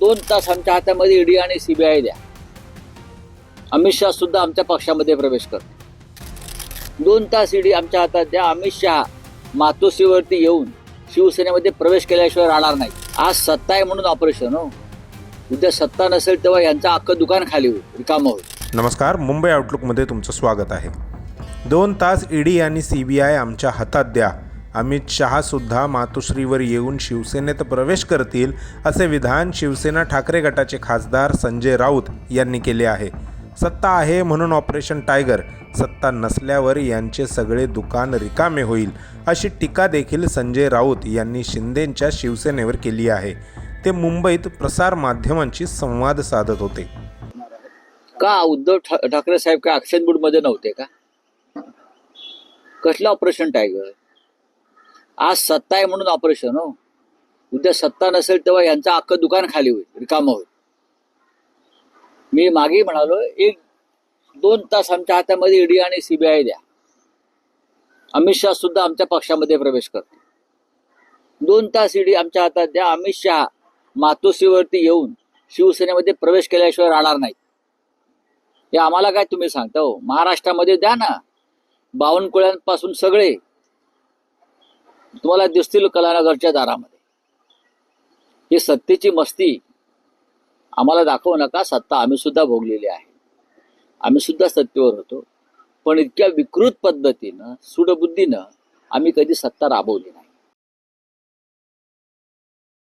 दोन तास आमच्या हातामध्ये ईडी आणि सीबीआय द्या. अमित शहा सुद्धा आमच्या पक्षामध्ये प्रवेश करते. दोन तास ईडी आमच्या हातात द्या. अमित शहा मातोश्रीवरती येऊन शिवसेनेमध्ये प्रवेश केल्याशिवाय राहणार नाही. आज सत्ता आहे म्हणून ऑपरेशन हो. उद्या सत्ता नसेल तेव्हा यांचं अख्खं दुकान खाली होईल रिकामं होईल. नमस्कार मुंबई आउटलुकमध्ये तुमचं स्वागत आहे. दोन तास ईडी आणि सी बी आय आमच्या हातात द्या. अमित शहासुद्धा मातोश्रीवर येऊन शिवसेनेत प्रवेश करतील असे विधान शिवसेना ठाकरे गटाचे खासदार संजय राऊत यांनी केले आहे. सत्ता आहे म्हणून ऑपरेशन टायगर सत्ता नसल्यावर यांचे सगळे दुकान रिकामे होईल अशी टीका देखील संजय राऊत यांनी शिंदेंच्या शिवसेनेवर केली आहे. ते मुंबईत प्रसार माध्यमांशी संवाद साधत होते. का उद्धव ठा- ठाकरे साहेब का ऍक्शनमध्ये नव्हते का? कसलं ऑपरेशन टायगर? आज सत्ता आहे म्हणून ऑपरेशन हो. उद्या सत्ता नसेल तेव्हा यांचं अख्खं दुकान खाली होईल रिकामं होईल. मी मागे म्हणालो एक दोन तास आमच्या हातामध्ये ईडी आणि सीबीआय द्या. अमित शहा सुद्धा आमच्या पक्षामध्ये प्रवेश करते दोन तास ईडी आमच्या हातात द्या. अमित शहा मातोश्रीवरती येऊन शिवसेनेमध्ये प्रवेश केल्याशिवाय राहणार नाही हे आम्हाला काय तुम्ही सांगता हो? महाराष्ट्रामध्ये द्या ना. बावनकुळ्यांपासून सगळे तुम्हाला दिसतील कलानगरच्या दारामध्ये. ही सत्तेची मस्ती आम्हाला दाखवू नका सत्ता आम्ही सुद्धा भोगलेली आहे. आम्ही सुद्धा सत्तेवर होतो. पण इतक्या विकृत पद्धतीनं सुडबुद्धीनं आम्ही कधी सत्ता राबवली नाही.